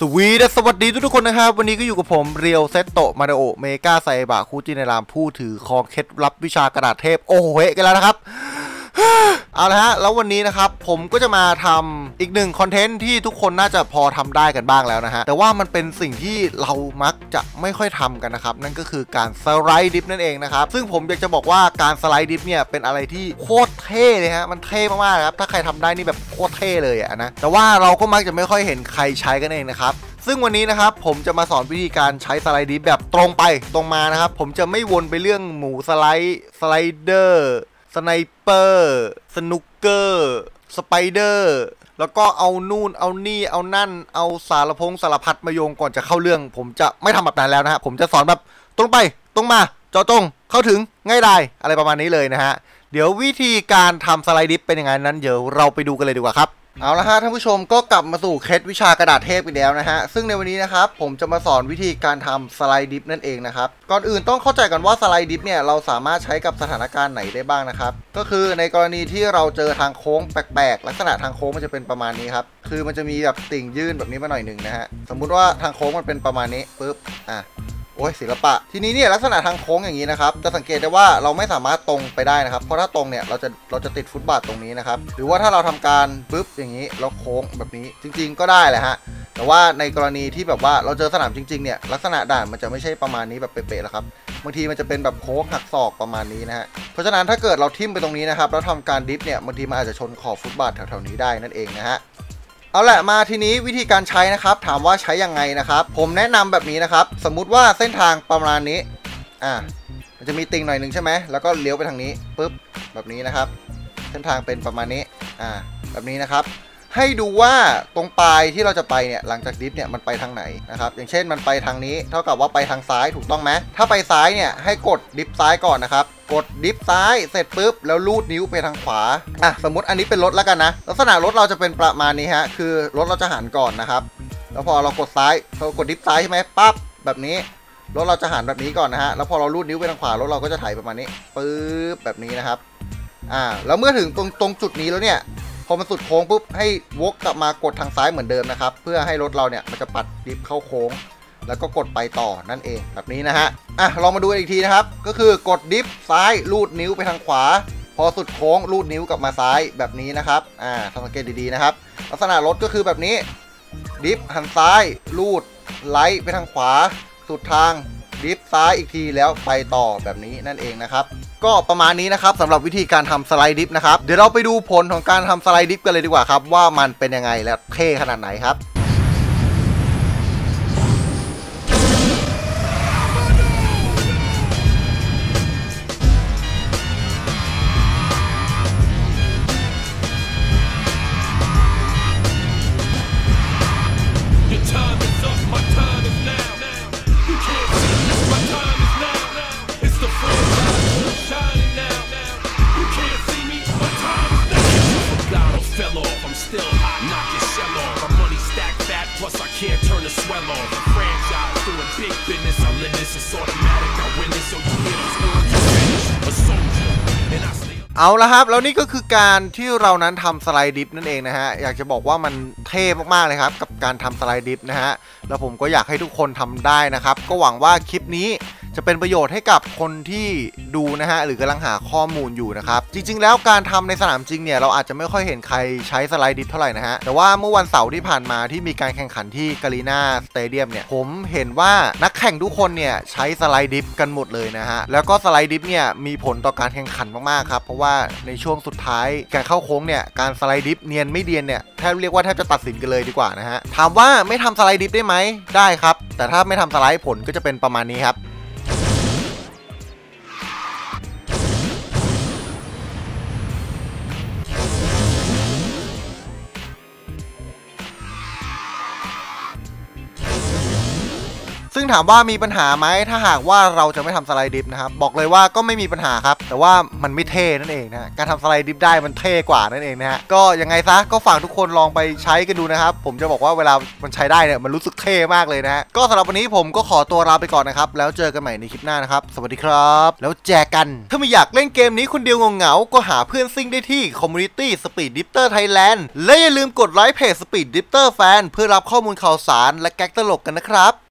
สวีดสวัสดีทุกทุกคนนะครับ วันนี้ก็อยู่กับผมเรียวเซตโตมาโอเมกาไซบะคูจิในรามผู้ถือครองเคล็ดลับวิชากระดาษเทพ โอ้โหเฮกันแล้วนะครับ เอาละฮะแล้ววันนี้นะครับผมก็จะมาทำอีกหนึ่งคอนเทนต์ที่ทุกคนน่าจะพอทำได้กันบ้างแล้วนะฮะแต่ว่ามันเป็นสิ่งที่เรามักจะไม่ค่อยทำกันนะครับ นั่นก็คือการสไลด์ดิฟนั่นเองนะครับซึ่งผมอยากจะบอกว่าการสไลด์ดิฟเนี่ยเป็นอะไรที่โคตรเท่เลยฮะมันเท่มากๆครับถ้าใครทำได้นี่แบบโคตรเท่เลยอะนะแต่ว่าเราก็มักจะไม่ค่อยเห็นใครใช้กันเองนะครับซึ่งวันนี้นะครับผมจะมาสอนวิธีการใช้สไลด์ดิฟแบบตรงไปตรงมานะครับผมจะไม่วนไปเรื่องหมูสไลด์สไลเดอร์ สไนเปอร์ สนุกเกอร์ สไปเดอร์ แล้วก็เอานู่น เอานี่ เอานั่น เอาสารพงสารพัดมาโยงก่อนจะเข้าเรื่อง ผมจะไม่ทำแบบนั้นแล้วนะฮะ ผมจะสอนแบบตรงไป ตรงมา เจาะจง เข้าถึง ง่ายดายอะไรประมาณนี้เลยนะฮะ เดี๋ยววิธีการทำสไลด์ดิฟเป็นยังไงนั้น เดี๋ยวเราไปดูกันเลยดีกว่าครับ เอาละฮะท่านผู้ชมก็กลับมาสู่เคล็ดวิชากระดาษเทพอีกแล้วนะฮะ ซึ่งในวันนี้นะครับผมจะมาสอนวิธีการทำสไลด์ดิฟนั่นเองนะครับ ก่อนอื่นต้องเข้าใจกันว่าสไลด์ดิฟเนี่ยเราสามารถใช้กับสถานการณ์ไหนได้บ้างนะครับ ก็คือในกรณีที่เราเจอทางโค้งแปลกๆ ลักษณะทางโค้งมันจะเป็นประมาณนี้ครับ คือมันจะมีแบบติ่งยื่นแบบนี้มาหน่อยหนึ่งนะฮะ สมมุติว่าทางโค้งมันเป็นประมาณนี้ปุ๊บ อะ โอ้ยศิลปะ ทีนี้เนี่ยลักษณะทางโค้งอย่างนี้นะครับ จะสังเกตได้ว่าเราไม่สามารถตรงไปได้นะครับ เพราะถ้าตรงเนี่ยเราจะเราจะติดฟุตบาทตรงนี้นะครับ หรือว่าถ้าเราทำการปึ๊บอย่างนี้แล้วโค้งแบบนี้จริง ๆ ก็ได้แหละฮะ แต่ว่าในกรณีที่แบบว่าเราเจอสนามจริงๆเนี่ยลักษณะด่านมันจะไม่ใช่ประมาณนี้แบบเป๊ะๆแล้วครับบางทีมันจะเป็นแบบโค้งหักศอกประมาณนี้นะฮะ เพราะฉะนั้นถ้าเกิดเราทิ่มไปตรงนี้นะครับแล้วทำการดิฟเนี่ยบางทีมันอาจจะชนขอบฟุตบาทแถวๆนี้ได้นั่นเองนะฮะ เอาแหละมาทีนี้วิธีการใช้นะครับ ถามว่าใช้ยังไงนะครับ ผมแนะนำแบบนี้นะครับ สมมุติว่าเส้นทางประมาณนี้อ่ามันจะมีติ่งหน่อยหนึ่งใช่ไหมแล้วก็เลี้ยวไปทางนี้ปุ๊บแบบนี้นะครับ เส้นทางเป็นประมาณนี้อ่าแบบนี้นะครับ ให้ดูว่าตรงปลายที่เราจะไปเนี่ยหลังจากดิฟเนี่ยมันไปทางไหนนะครับอย่างเช่นมันไปทางนี้ เท่ากับว่าไปทางซ้ายถูกต้องไหมถ้าไปซ้ายเนี่ยให้กดดิฟซ้ายก่อนนะครับกดดิฟซ้ายเสร็จปุ๊บแล้วลูดนิ้วไปทางขวาอะสมมติอันนี้เป็นรถแล้วกันนะ ลักษณะรถเราจะเป็นประมาณนี้ฮะคือรถเราจะหันก่อนนะครับ แล้วพอเรากดซ้ายเรากดดิฟซ้ายใช่ไหมปั๊บแบบนี้รถเราจะหันแบบนี้ก่อนนะฮะ แล้วพอเราลูดนิ้วไปทางขวารถเราก็จะถ่ายประมาณนี้ปึ๊บแบบนี้นะครับ อ่า แล้วเมื่อถึงตรงตรงจุดนี้แล้วเนี่ย พอมันสุดโค้งปุ๊บให้วกกลับมากดทางซ้ายเหมือนเดิมนะครับ เพื่อให้รถเราเนี่ยมันจะปัดดิฟเข้าโค้ง แล้วก็กดไปต่อนั่นเองแบบนี้นะฮะอะลองมาดูอีกทีนะครับ ก็คือกดดิฟซ้ายลูดนิ้วไปทางขวา พอสุดโค้งลูดนิ้วกลับมาซ้ายแบบนี้นะครับอ่าสังเกตดีๆนะครับ ลักษณะรถก็คือแบบนี้ดิฟหันซ้าย ลูดไลท์ไปทางขวา สุดทาง ซ้ายอีกทีแล้วไปต่อแบบนี้นั่นเองนะครับ ก็ประมาณนี้นะครับสำหรับวิธีการทำสไลด์ดิฟนะครับ เดี๋ยวเราไปดูผลของการทำสไลด์ดิฟกันเลยดีกว่าครับ ว่ามันเป็นยังไงและเท่ขนาดไหนครับ Plus, I can't turn the swell on. The franchise doing big business. I live this, it's automatic. I win this, so you hit. A soldier, and I stay. เอาละครับ แล้วนี่ก็คือการที่เรานั้นทำสไลด์ดิฟนั่นเองนะฮะ อยากจะบอกว่ามันเท่มากๆเลยครับ กับการทำสไลด์ดิฟนะฮะ แล้วผมก็อยากให้ทุกคนทำได้นะครับ ก็หวังว่าคลิปนี้ จะเป็นประโยชน์ให้กับคนที่ดูนะฮะหรือกำลังหาข้อมูลอยู่นะครับ จริง ๆ แล้วการทำในสนามจริงเนี่ยเราอาจจะไม่ค่อยเห็นใครใช้สไลด์ดิฟเท่าไหร่นะฮะแต่ว่าเมื่อวันเสาร์ที่ผ่านมาที่มีการแข่งขันที่กาลีนาสเตเดียมเนี่ยผมเห็นว่านักแข่งทุกคนเนี่ยใช้สไลด์ดิฟกันหมดเลยนะฮะแล้วก็สไลด์ดิฟเนี่ยมีผลต่อการแข่งขันมากๆครับเพราะว่าในช่วงสุดท้ายการเข้าโค้งเนี่ยการสไลด์ดิฟเนียนไม่เดียนเนี่ยแทบเรียกว่าแทบจะตัดสินกันเลยดีกว่านะฮะถามว่าไม่ทำสไลด์ดิฟได้ไหมได้ครับแต่ถ้าไม่ทำสไลด์ผลก็จะเป็นประมาณนี้ครับ งถามว่ามีปัญหาไหมถ้าหากว่าเราจะไม่ทำสไลด์ดิฟนะครับบอกเลยว่าก็ไม่มีปัญหาครับ แต่ว่ามันไม่เท่นั่นเองนะการทำสไลด์ดิฟได้มันเท่กว่านั่นเองนะฮะก็ยังไงซะก็ฝากทุกคนลองไปใช้กันดูนะครับ ผมจะบอกว่าเวลามันใช้ได้เนี่ยมันรู้สึกเท่มากเลยนะฮะก็สำหรับวันนี้ผมก็ขอตัวลาไปก่อนนะครับแล้วเจอกันใหม่ในคลิปหน้านะครับสวัสดีครับ แล้วแจกกัน ถ้าไม่อยากเล่นเกมนี้คนเดียวงเหงา ก็หาเพื่อนซิ่งได้ที่ Community Speed Dipter Thailand และอย่าลืมกดไลค์เพจ Speed Dipter Fan เพื่อรับข้อมูลข่าวสารและแก๊กตลกกันนะครับ